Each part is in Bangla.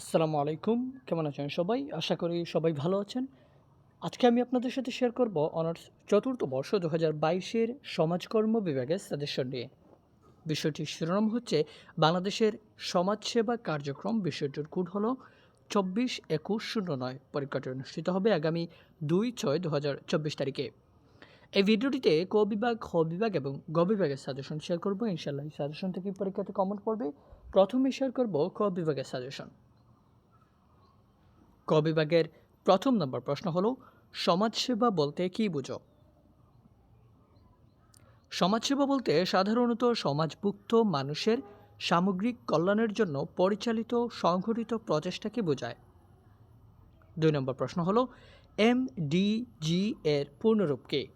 আসসালামু আলাইকুম। কেমন আছেন সবাই? আশা করি সবাই ভালো আছেন। আজকে আমি আপনাদের সাথে শেয়ার করব অনার্স চতুর্থ বর্ষ দু হাজার বাইশের সমাজকর্ম বিভাগের সাজেশন নিয়ে। বিষয়টির শিরোনাম হচ্ছে, বাংলাদেশের সমাজসেবা কার্যক্রম বিষয়টির কোড হল চব্বিশ একুশ শূন্য নয়। পরীক্ষাটি অনুষ্ঠিত হবে আগামী দুই ছয় দু হাজার চব্বিশ তারিখে। এই ভিডিওটিতে ক বিভাগ খ বিভাগ এবং গ বিভাগের সাজেশন শেয়ার করব। ইনশাল্লাহ এই সাজেশন থেকে পরীক্ষাতে কমন পড়বে। প্রথমে শেয়ার করব ক বিভাগের সাজেশন ক বিভাগের প্রথম নম্বর প্রশ্ন হল, সমাজসেবা বলতে কী বুঝো? সমাজসেবা বলতে সাধারণত সমাজভুক্ত মানুষের সামগ্রিক কল্যাণের জন্য পরিচালিত, সংঘটিত প্রচেষ্টাকে বোঝায়। দুই নম্বর প্রশ্ন হল, এম ডি জি এর পূর্ণরূপ কে?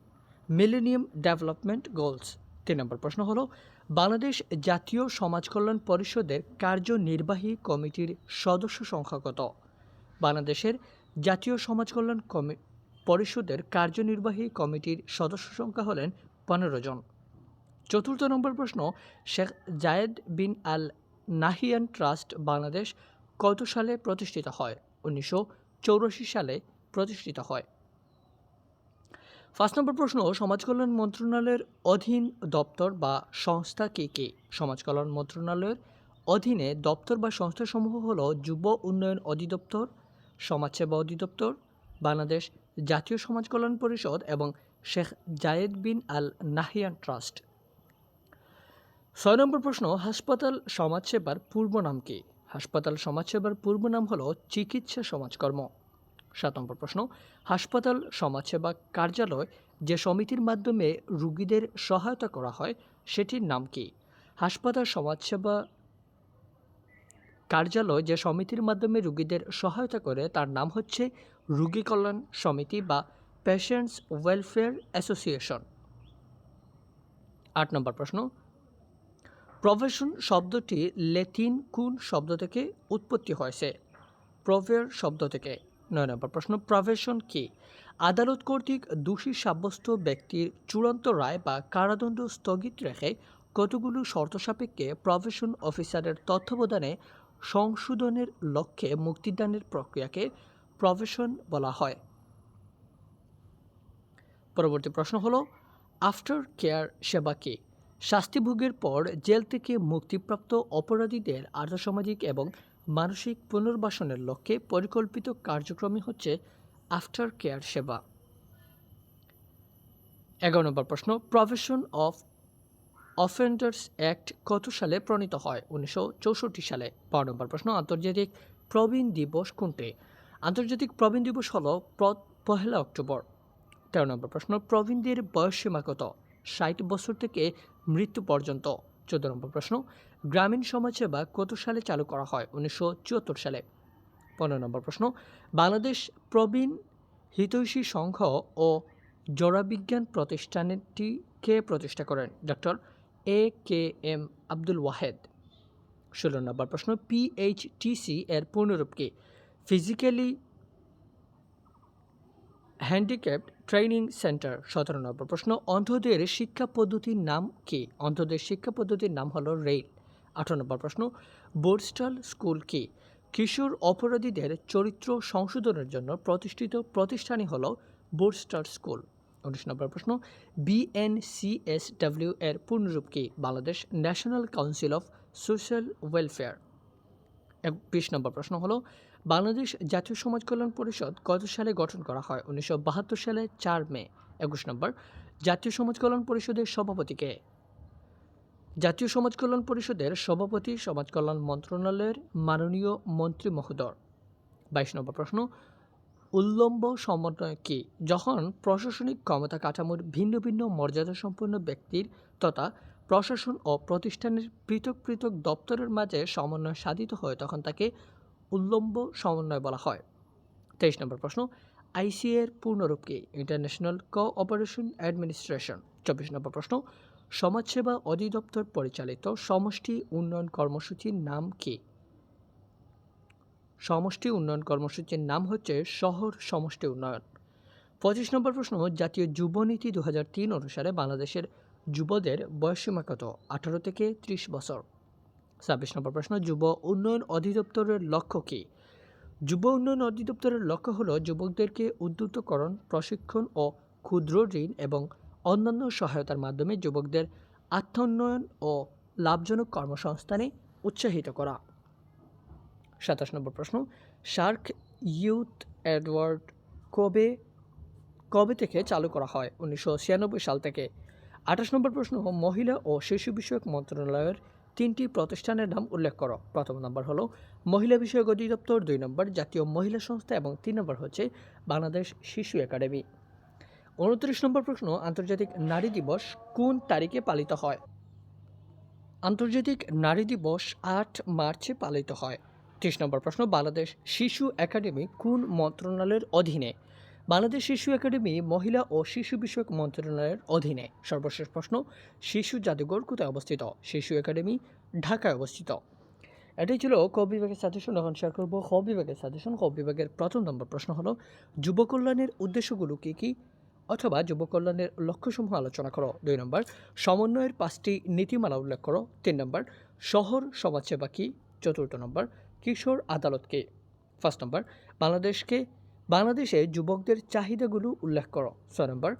মিলেনিয়াম ডেভেলপমেন্ট গোলস তিন নম্বর প্রশ্ন হল, বাংলাদেশ জাতীয় সমাজ কল্যাণ পরিষদের কার্যনির্বাহী কমিটির সদস্য সংখ্যা কত? বাংলাদেশের জাতীয় সমাজ কল্যাণ কমি পরিষদের কার্যনির্বাহী কমিটির সদস্য সংখ্যা হলেন পনেরো জন। চতুর্থ নম্বর প্রশ্ন, Sheikh Zayed bin Al Nahyan trust Bangladesh কত সালে প্রতিষ্ঠিত হয়? উনিশশো সালে প্রতিষ্ঠিত হয়। ফার্স্ট নম্বর প্রশ্ন সমাজকল্যাণ মন্ত্রণালয়ের অধীন দপ্তর বা সংস্থা কে কে? সমাজকল্যাণ মন্ত্রণালয়ের অধীনে দপ্তর বা সংস্থাসমূহ হল যুব উন্নয়ন অধিদপ্তর সমাজসেবা অধিদপ্তর, বাংলাদেশ জাতীয় সমাজ কল্যাণ পরিষদ এবং Sheikh Zayed bin Al Nahyan trust. ছয় নম্বর প্রশ্ন, হাসপাতাল সমাজসেবার পূর্ব নাম কি? হাসপাতাল সমাজসেবার পূর্ব নাম হলো চিকিৎসা সমাজকর্ম। সাত নম্বর প্রশ্ন, হাসপাতাল সমাজসেবা কার্যালয় যে সমিতির মাধ্যমে রুগীদের সহায়তা করা হয়, সেটির নাম কি? হাসপাতাল সমাজসেবা কার্যালয় যে সমিতির মাধ্যমে রুগীদের সহায়তা করে, তার নাম হচ্ছে রুগী কল্যাণ সমিতি বা পেশেন্টস ওয়েলফেয়ার অ্যাসোসিয়েশন আট নম্বর প্রশ্ন। প্রফেশন শব্দটি লেটিন কোন শব্দ থেকে উৎপত্তি হয়েছে? প্রভের শব্দ থেকে। নয় নম্বর প্রশ্ন প্রফেশন কি? আদালত কর্তৃক দোষী সাব্যস্ত ব্যক্তির চূড়ান্ত রায় বা কারাদণ্ড স্থগিত রেখে কতগুলো শর্ত সাপেক্ষে প্রফেশন অফিসারের তত্ত্বাবধানে সংশোধনের লক্ষ্যে মুক্তিদানের প্রক্রিয়াকে প্রফেশন বলা হয়। পরবর্তী প্রশ্ন হলো আফটার কেয়ার সেবা কি? শাস্তিভোগের পর জেল থেকে মুক্তিপ্রাপ্ত অপরাধীদের আর্থসামাজিক এবং মানসিক পুনর্বাসনের লক্ষ্যে পরিকল্পিত কার্যক্রমই হচ্ছে আফটার কেয়ার সেবা। এগারো নম্বর প্রশ্ন প্রফেশন অফ অফেন্ডার্স অ্যাক্ট কত সালে প্রণীত হয়? উনিশশো চৌষট্টি সালে। বারো নম্বর প্রশ্ন, আন্তর্জাতিক প্রবীণ দিবস কোনটি? আন্তর্জাতিক প্রবীণ দিবস হল পহেলা অক্টোবর। তেরো নম্বর প্রশ্ন, প্রবীণদের বয়সসীমা কত? ষাট বছর থেকে মৃত্যু পর্যন্ত। চোদ্দ নম্বর প্রশ্ন, গ্রামীণ সমাজসেবা কত সালে চালু করা হয়? উনিশশো চুয়াত্তর সালে। পনেরো নম্বর প্রশ্ন, বাংলাদেশ প্রবীণ হিতৈষী সংঘ ও জড়াবিজ্ঞান প্রতিষ্ঠানটি কে প্রতিষ্ঠা করেন? Doctor A K M Abdul Wahed ষোলো নম্বর প্রশ্ন পিএইচটিসি এর পূর্ণরূপ কি? ফিজিক্যালি হ্যান্ডিক্যাপড ট্রেনিং সেন্টার সতেরো নম্বর প্রশ্ন, অন্ধদের শিক্ষা পদ্ধতির নাম কি? অন্ধদের শিক্ষা পদ্ধতির নাম হলো রেল আঠারো নম্বর প্রশ্ন বোর্ডস্টল স্কুল কি? কিশোর অপরাধীদের চরিত্র সংশোধনের জন্য প্রতিষ্ঠিত প্রতিষ্ঠানই হলো বোর্ডস্টার স্কুল উনিশ নম্বর প্রশ্ন বিএনসিএসডব্লিউ এর পূর্ণরূপ কি? Bangladesh national council of social welfare বিশ নম্বর প্রশ্ন হলো, বাংলাদেশ জাতীয় সমাজ কল্যাণ পরিষদ কত সালে গঠন করা হয়? উনিশশো বাহাত্তর সালে চার মে। একুশ নম্বর, জাতীয় সমাজ কল্যাণ পরিষদের সভাপতিকে জাতীয় সমাজ কল্যাণ পরিষদের সভাপতি সমাজ কল্যাণ মন্ত্রণালয়ের মাননীয় মন্ত্রী মহোদয়। বাইশ নম্বর প্রশ্ন উল্লম্ব সমন্বয় কি? যখন প্রশাসনিক ক্ষমতা কাঠামোর ভিন্ন ভিন্ন মর্যাদা সম্পন্ন ব্যক্তির তথা প্রশাসন ও প্রতিষ্ঠানের পৃথক পৃথক দপ্তরের মাঝে সমন্বয় সাধিত হয়, তখন তাকে উল্লম্ব সমন্বয় বলা হয়। তেইশ নম্বর প্রশ্ন, আইসিএর পূর্ণরূপ কি? International cooperation administration. চব্বিশ নম্বর প্রশ্ন, সমাজসেবা অধিদপ্তর পরিচালিত সমষ্টি উন্নয়ন কর্মসূচির নাম কি? সমষ্টি উন্নয়ন কর্মসূচির নাম হচ্ছে শহর সমষ্টি উন্নয়ন। পঁচিশ নম্বর প্রশ্ন, জাতীয় যুবনীতি দু হাজার তিন অনুসারে বাংলাদেশের যুবদের বয়সসীমা কত? আঠারো থেকে ত্রিশ বছর। ছাব্বিশ নম্বর প্রশ্ন, যুব উন্নয়ন অধিদপ্তরের লক্ষ্য কী? যুব উন্নয়ন অধিদপ্তরের লক্ষ্য হল যুবকদেরকে উদ্যুতকরণ, প্রশিক্ষণ ও ক্ষুদ্র ঋণ এবং অন্যান্য সহায়তার মাধ্যমে যুবকদের আত্মোন্নয়ন ও লাভজনক কর্মসংস্থানে উৎসাহিত করা। সাতাশ নম্বর প্রশ্ন, শার্ক ইউথ অ্যাডওয়ার্ড কবে কবে থেকে চালু করা হয়? উনিশশো ছিয়ানব্বই সাল থেকে। আঠাশ নম্বর প্রশ্ন, মহিলা ও শিশু বিষয়ক মন্ত্রণালয়ের তিনটি প্রতিষ্ঠানের নাম উল্লেখ করো। প্রথম নম্বর হলো, মহিলা বিষয়ক অধিদপ্তর। দুই নম্বর, জাতীয় মহিলা সংস্থা। এবং তিন নম্বর হচ্ছে, বাংলাদেশ শিশু একাডেমি। উনত্রিশ নম্বর প্রশ্ন, আন্তর্জাতিক নারী দিবস কোন তারিখে পালিত হয়? আন্তর্জাতিক নারী দিবস আট মার্চে পালিত হয়। ত্রিশ নম্বর প্রশ্ন, বাংলাদেশ শিশু একাডেমি কোন মন্ত্রণালয়ের অধীনে? বাংলাদেশ শিশু একাডেমি মহিলা ও শিশু বিষয়ক মন্ত্রণালয়ের অধীনে। সর্বশেষ প্রশ্ন, শিশু জাদুঘর কোথায় অবস্থিত? শিশু একাডেমি ঢাকায় অবস্থিত। এটাই ছিল ক বিভাগের সাজেশন এখন শেয়ার করব খ বিভাগের সাজেশন খ বিভাগের প্রথম নম্বর প্রশ্ন হলো, যুব কল্যাণের উদ্দেশ্যগুলো কী কী? অথবা যুব কল্যাণের লক্ষ্যসমূহ আলোচনা করো। দুই নম্বর, সমন্বয়ের পাঁচটি নীতিমালা উল্লেখ করো। তিন নম্বর, শহর সমাজসেবা কী? চতুর্থ নম্বর কিশোর আদালতকে। ফার্স্ট নম্বর, বাংলাদেশকে, বাংলাদেশে যুবকদের চাহিদাগুলো উল্লেখ করো। ছয় নম্বর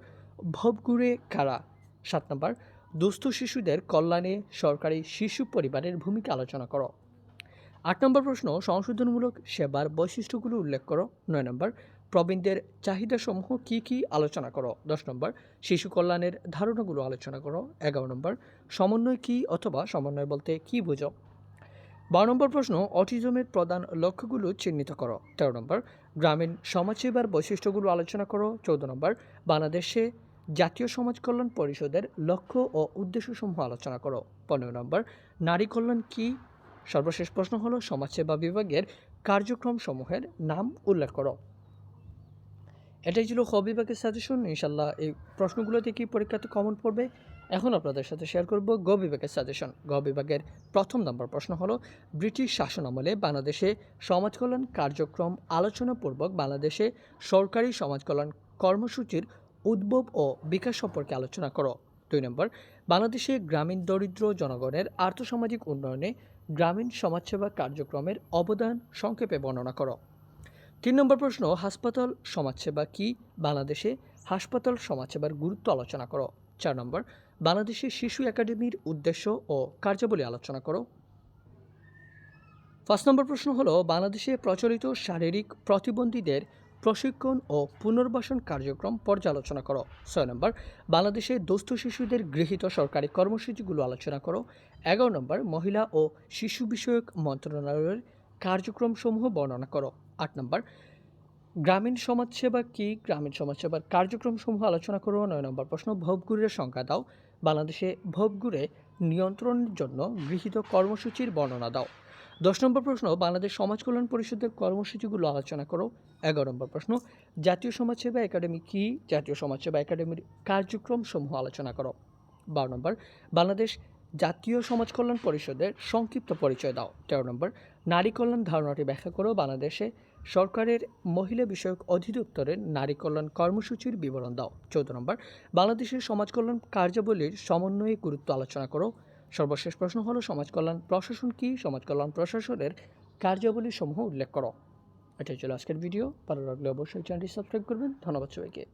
ভবগুড়ে কারা? সাত নম্বর, দুস্থ শিশুদের কল্যাণে সরকারি শিশু পরিবারের ভূমিকা আলোচনা করো। আট নম্বর প্রশ্ন, সংশোধনমূলক সেবার বৈশিষ্ট্যগুলো উল্লেখ করো। নয় নম্বর, প্রবীণদের চাহিদাসমূহ কী কী আলোচনা করো? দশ নম্বর, শিশু কল্যাণের ধারণাগুলো আলোচনা করো। এগারো নম্বর, সমন্বয় কী অথবা সমন্বয় বলতে কী বুঝো? বারো নম্বর প্রশ্ন, অটিজমের প্রধান লক্ষ্যগুলো চিহ্নিত করো। তেরো নম্বর, গ্রামীণ সমাজসেবার বৈশিষ্ট্যগুলো আলোচনা করো। চৌদ্দ নম্বর, বাংলাদেশে জাতীয় সমাজ কল্যাণ পরিষদের লক্ষ্য ও উদ্দেশ্যসমূহ আলোচনা করো। পনেরো নম্বর, নারী কল্যাণ কী? সর্বশেষ প্রশ্ন হলো, সমাজসেবা বিভাগের কার্যক্রম সমূহের নাম উল্লেখ করো। এটাই ছিল খ বিভাগের সাজেশন ইনশাল্লাহ এই প্রশ্নগুলো থেকে পরীক্ষাতে কমন পড়বে? এখন আপনাদের সাথে শেয়ার করব গ বিভাগের সাজেশন গ বিভাগের প্রথম নম্বর প্রশ্ন হলো, ব্রিটিশ শাসন আমলে বাংলাদেশে সমাজকল্যাণ কার্যক্রম আলোচনাপূর্বক বাংলাদেশে সরকারি সমাজকল্যাণ কর্মসূচির উদ্ভব ও বিকাশ সম্পর্কে আলোচনা করো। দুই নম্বর, বাংলাদেশে গ্রামীণ দরিদ্র জনগণের আর্থসামাজিক উন্নয়নে গ্রামীণ সমাজসেবা কার্যক্রমের অবদান সংক্ষেপে বর্ণনা করো। তিন নম্বর প্রশ্ন, হাসপাতাল সমাজসেবা কি? বাংলাদেশে হাসপাতাল সমাজসেবার গুরুত্ব আলোচনা করো। চার নম্বর বাংলাদেশে শিশু একাডেমির উদ্দেশ্য ও কার্যাবলী আলোচনা করো। ফার্স্ট নম্বর প্রশ্ন হলো, বাংলাদেশে প্রচলিত শারীরিক প্রতিবন্ধীদের প্রশিক্ষণ ও পুনর্বাসন কার্যক্রম পর্যালোচনা করো। ছয় নম্বর, বাংলাদেশে দুস্থ শিশুদের গৃহীত সরকারি কর্মসূচিগুলো আলোচনা করো। এগারো নম্বর, মহিলা ও শিশু বিষয়ক মন্ত্রণালয়ের কার্যক্রমসমূহ বর্ণনা করো। আট নম্বর, গ্রামীণ সমাজসেবা কি? গ্রামীণ সমাজসেবার কার্যক্রমসমূহ আলোচনা করো। নয় নম্বর প্রশ্ন ভবগুরের সংখ্যা দাও। বাংলাদেশে ভবগুরে নিয়ন্ত্রণের জন্য গৃহীত কর্মসূচির বর্ণনা দাও। দশ নম্বর প্রশ্ন, বাংলাদেশ সমাজ কল্যাণ পরিষদের কর্মসূচিগুলো আলোচনা করো। এগারো নম্বর প্রশ্ন, জাতীয় সমাজসেবা একাডেমি কি? জাতীয় সমাজসেবা একাডেমির কার্যক্রম সমূহ আলোচনা করো। বারো নম্বর, বাংলাদেশ জাতীয় সমাজ কল্যাণ পরিষদের সংক্ষিপ্ত পরিচয় দাও। তেরো নম্বর, নারী কল্যাণ ধারণাটি ব্যাখ্যা করো। বাংলাদেশে সরকারের মহিলা বিষয়ক অধিদপ্তরের নারী কল্যাণ কর্মসূচির বিবরণ দাও। চৌদ্দ নম্বর, বাংলাদেশের সমাজ কল্যাণ কার্যাবলীর সমন্বয়ে গুরুত্ব আলোচনা করো। সর্বশেষ প্রশ্ন হলো, সমাজ কল্যাণ প্রশাসন কি? সমাজ কল্যাণ প্রশাসনের কার্যাবলী সমূহ উল্লেখ করো। এটাই ছিল আজকের ভিডিও। ভালো লাগলে অবশ্যই চ্যানেলটি সাবস্ক্রাইব করবেন। ধন্যবাদ সবাইকে।